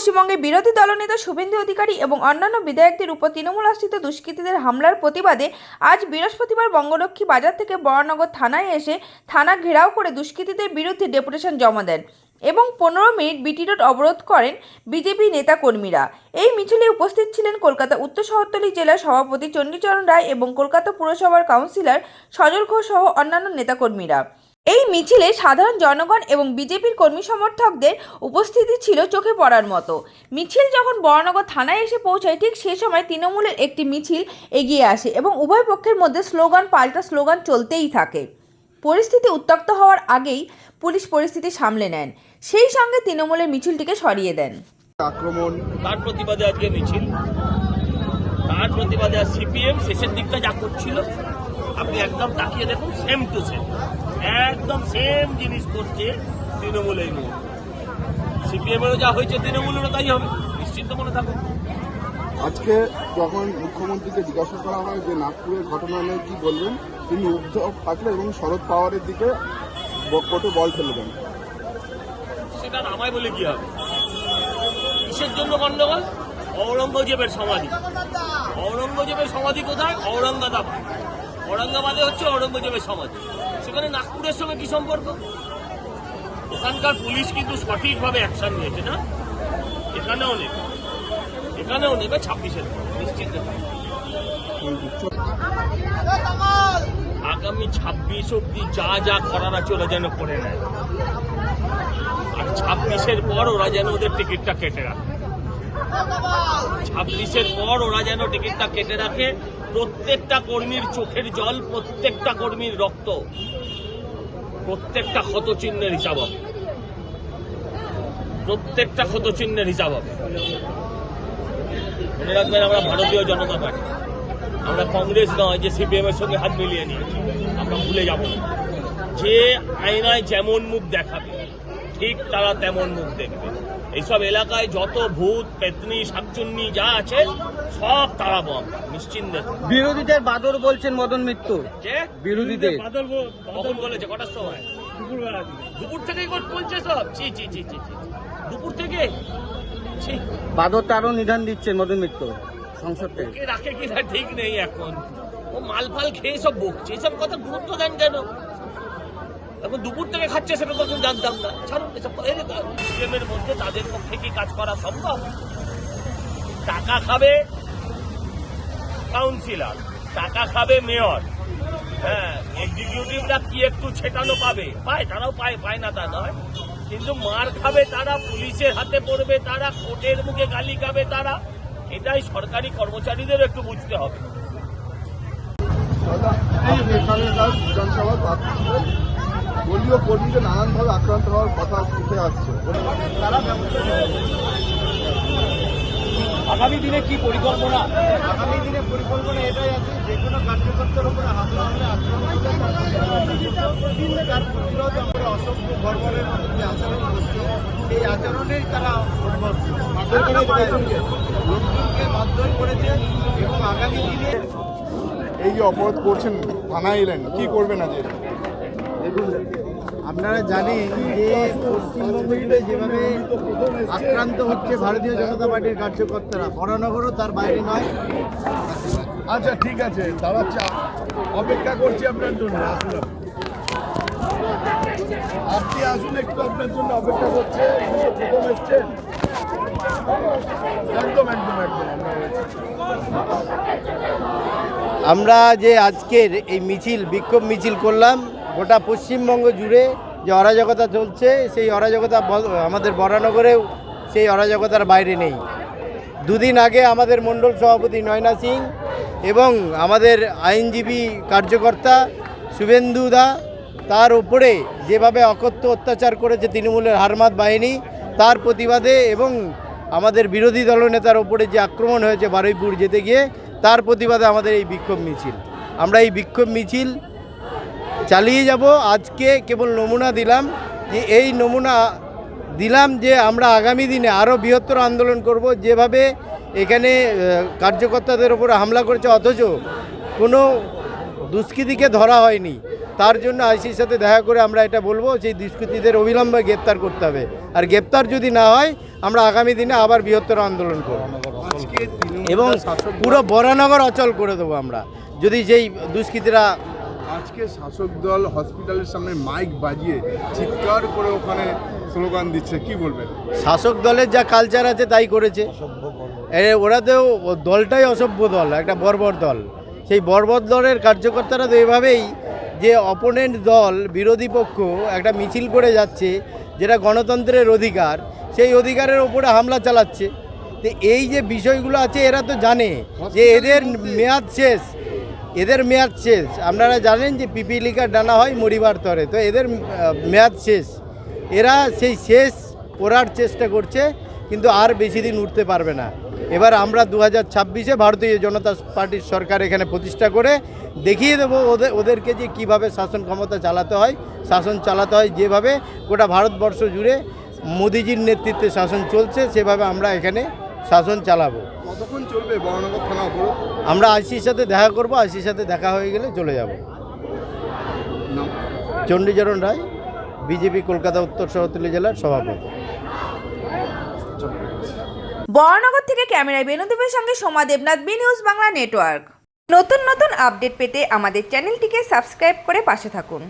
পশ্চিমবঙ্গে বিরোধী দলনেতা শুভেন্দু অধিকারী এবং অন্যান্য বিধায়কদের উপর তৃণমূল আশ্রিত দুষ্কৃতীদের হামলার প্রতিবাদে আজ বৃহস্পতিবার বঙ্গলক্ষ্মী বাজার থেকে বরানগর থানায় এসে থানা ঘেরাও করে দুষ্কৃতীদের বিরুদ্ধে ডেপুটেশন জমা দেন এবং পনেরো মিনিট বিটি রোড অবরোধ করেন বিজেপি নেতাকর্মীরা। এই মিছিলে উপস্থিত ছিলেন কলকাতা উত্তর শহরতলি জেলার সভাপতি চণ্ডীচরণ রায় এবং কলকাতা পুরসভার কাউন্সিলর সজল ঘোষ সহ অন্যান্য নেতাকর্মীরা। এই মিছিলে সাধারণ জনগণ এবং বিজেপির কর্মী সমর্থকদের উপস্থিতি ছিল চোখে পড়ার মতো। মিছিল যখন বরানগর থানায় এসে পৌঁছায় ঠিক সে সময় তৃণমূলের একটি মিছিল এগিয়ে আসে এবং উভয় পক্ষের মধ্যে স্লোগান পাল্টা স্লোগান চলতেই থাকে। পরিস্থিতি উত্তপ্ত হওয়ার আগেই পুলিশ পরিস্থিতি সামলে নেন। সেই সঙ্গে তৃণমূলের মিছিলটিকে সরিয়ে দেন। আক্রমণ। তার প্রতিবাদে আজকে মিছিল। তার প্রতিবাদে আজ সিপিএম শেষের দিকটা যা করছিল আপনি একদম তাকিয়ে দেখুন সেম টু সেম একদম সেম জিনিস করছে তৃণমূল এই মুহূর্তে। সিপিএমেরও যা হয়েছে তৃণমূলেরও তাই হবে নিশ্চিন্ত মনে থাকুন। আজকে যখন মুখ্যমন্ত্রীকে জিজ্ঞাসা করা হয় যে নাগপুরের ঘটনা নিয়ে কি বলবেন তিনি উদ্ধব থাকলে এবং শরদ পাওয়ারের দিকে কোর্টে বল ফেলে দেন। সেটা নামায় বলে কি হবে? কিসের জন্য গন্ডগোল? ঔরঙ্গজেবের সমাধি। ঔরঙ্গজেবের সমাধি কোথায়? ঔরঙ্গাবাদ। ঔরঙ্গাবাদে হচ্ছে ঔরঙ্গজেবের সমাধি। সেখানে নাগপুরের সঙ্গে কি সম্পর্ক? ওখানকার পুলিশ কিন্তু সঠিকভাবে অ্যাকশন নিয়েছে, না? এখানেও নেবে। এখানেও নেবে ছাব্বিশের নিশ্চিত আগামী ছাব্বিশ অব্দি যা যা করার আছে ওরা যেন করে নেয়। আর ছাব্বিশের পর ওরা যেন ওদের টিকিটটা কেটে রাখে। ছাব্বিশের পর ওরা যেন টিকিটটা কেটে রাখে প্রত্যেকটা কর্মীর চোখের জল, প্রত্যেকটা কর্মীর রক্ত, প্রত্যেকটা ক্ষতচিহ্নের হিসাব হবে। প্রত্যেকটা ক্ষতচিহ্নের হিসাব হবে। মনে রাখবেন, আমরা ভারতীয় জনতা পার্টি। আমরা কংগ্রেস নয়, যে সিপিএম এর সঙ্গে হাত মিলিয়ে নিয়েছি। আমরা ভুলে যাব না। যে আয়নায় যেমন মুখ দেখাবে, ঠিক তারা তেমন মুখ দেখবে। এইসব এলাকায় যত ভূত পেতনি শাকচুন্নি যা আছে সব তাড়াবো আমরা নিশ্চিন্তে। বিরোধীদের বাদর বলছেন মদন মিত্র। যে? বিরোধীদের কখন? বলেছে কটার সময়? দুপুর থেকেই বলছে সব। ছি ছি ছি ছি ছি। দুপুর থেকে? ছি। বাদর তারও নিধান দিচ্ছেন মদন মিত্র সংসদ থেকে। রাখে কিনা ঠিক নেই এখন। ও মাল ফাল খেয়ে সব বকছে। এসব কথা গুরুত্ব দেন কেন? এখন দুপুর থেকে খাচ্ছে সেটা তখন জানতাম না। ছাড়ুন এসব সিস্টেমের মধ্যে তাদের পক্ষে কি কাজ করা সম্ভব? টাকা খাবে কাউন্সিলর টাকা খাবে মেয়র। হ্যাঁ এক্সিকিউটিভরা কি একটু ছেটানো পাবে? পায় তারাও পায় পায় না তা নয়। কিন্তু মার খাবে তারা পুলিশের হাতে পড়বে তারা কোর্টের মুখে গালি খাবে তারা। এটাই সরকারি কর্মচারীদের একটু বুঝতে হবে। দাদা, দলীয় কর্মীদের নানানভাবে আক্রান্ত হওয়ার কথা উঠে আসছে। আগামী দিনে কি পরিকল্পনা? আগামী দিনে পরিকল্পনা এটাই আছে যে কোনো কার্যকর্তার উপরে হামলা হলে আক্রমণ তার প্রতিরোধ আমরা অসংখ্য বর্বরের মতো যে আচরণ করছে। এই আচরণেই তারা লোকজনকে মারধর করেছে এবং আগামী দিনে এই যে অপরাধ করছেন থানায় এলেন কি করবেন আজ দেখুন আপনারা জানেন যে পশ্চিমবঙ্গ যেভাবে আক্রান্ত হচ্ছে ভারতীয় জনতা পার্টির কার্যকর্তারা বরানগরও তার বাইরে নয়। আচ্ছা ঠিক আছে দাঁড়াচ্ছে অপেক্ষা করছি আপনার জন্য আসুন আপনি। আপনি আসুন একটু আপনার জন্য অপেক্ষা করছে প্রথম এসছেন। একদম একদম একদম আমরা যে আজকের এই মিছিল বিক্ষোভ মিছিল করলাম গোটা পশ্চিমবঙ্গ জুড়ে যে অরাজকতা চলছে, সেই অরাজকতা আমাদের বরানগরেও সেই অরাজকতার বাইরে নেই। দুদিন আগে আমাদের মণ্ডল সভাপতি নয়না সিং এবং আমাদের আইনজীবী কার্যকর্তা শুভেন্দু দা, তার উপরে যেভাবে অকথ্য অত্যাচার করেছে তৃণমূলের হারমাত বাহিনী, তার প্রতিবাদে এবং আমাদের বিরোধী দলনেতার ওপরে যে আক্রমণ হয়েছে বারুইপুর যেতে গিয়ে, তার প্রতিবাদে আমাদের এই বিক্ষোভ মিছিল। আমরা এই বিক্ষোভ মিছিল চালিয়ে যাব। আজকে কেবল নমুনা দিলাম যে এই নমুনা দিলাম যে আমরা আগামী দিনে আরও বৃহত্তর আন্দোলন করব। যেভাবে এখানে কার্যকর্তাদের ওপর হামলা করেছে, অথচ কোনো দুষ্কৃতীকে ধরা হয়নি। তার জন্য আইসির সাথে দেখা করে আমরা এটা বলব, সেই দুষ্কৃতীদের অবিলম্বে গ্রেপ্তার করতে হবে। আর গ্রেপ্তার যদি না হয়, আমরা আগামী দিনে আবার বৃহত্তর আন্দোলন করব। এবং পুরো বরানগর অচল করে দেবো আমরা। যদি যেই দুষ্কৃতীরা আজকে শাসক দল হসপিটালের সামনে মাইক বাজিয়ে চিৎকার করে ওখানে স্লোগান দিচ্ছে। কি বলবেন? শাসক দলের যা কালচার আছে তাই করেছে। এ, ওরা তো দলটাই অসভ্য দল একটা বর্বর দল। সেই বর্বর দলের কার্যকর্তারা তো এভাবেই যে অপোনেন্ট দল বিরোধী পক্ষ একটা মিছিল করে যাচ্ছে যেটা গণতন্ত্রের অধিকার সেই অধিকারের ওপরে হামলা চালাচ্ছে। তো এই যে বিষয়গুলো আছে এরা তো জানে যে এদের মেয়াদ শেষ। এদের মেয়াদ শেষ। আপনারা জানেন যে পিপিলিকার ডানা হয় মরিবার তরে। তো এদের মেয়াদ শেষ। এরা সেই শেষ করার চেষ্টা করছে, কিন্তু আর বেশি দিন উঠতে পারবে না। এবার আমরা দু হাজার ছাব্বিশে ভারতীয় জনতা পার্টির সরকার এখানে প্রতিষ্ঠা করে দেখিয়ে দেবো ওদের ওদেরকে যে কীভাবে শাসন ক্ষমতা চালাতে হয়, শাসন চালাতে হয় যেভাবে। গোটা ভারতবর্ষ জুড়ে মোদিজির নেতৃত্বে শাসন চলছে, সেভাবে আমরা এখানে শাসন চালাবো। কতক্ষণ চলবে বরানগর থানা অবরোধ? আমরা আইসির সাথে দেখা করব আইসির সাথে দেখা হয়ে গেলে চলে যাব। চণ্ডীচরণ রায় বিজেপি কলকাতা উত্তর শহরতলি জেলার সভাপতি। বরানগর থেকে ক্যামেরায় বেনুদেবের সঙ্গে Soma Debnath B news Bangla network. নতুন নতুন আপডেট পেতে আমাদের চ্যানেলটিকে সাবস্ক্রাইব করে পাশে থাকুন।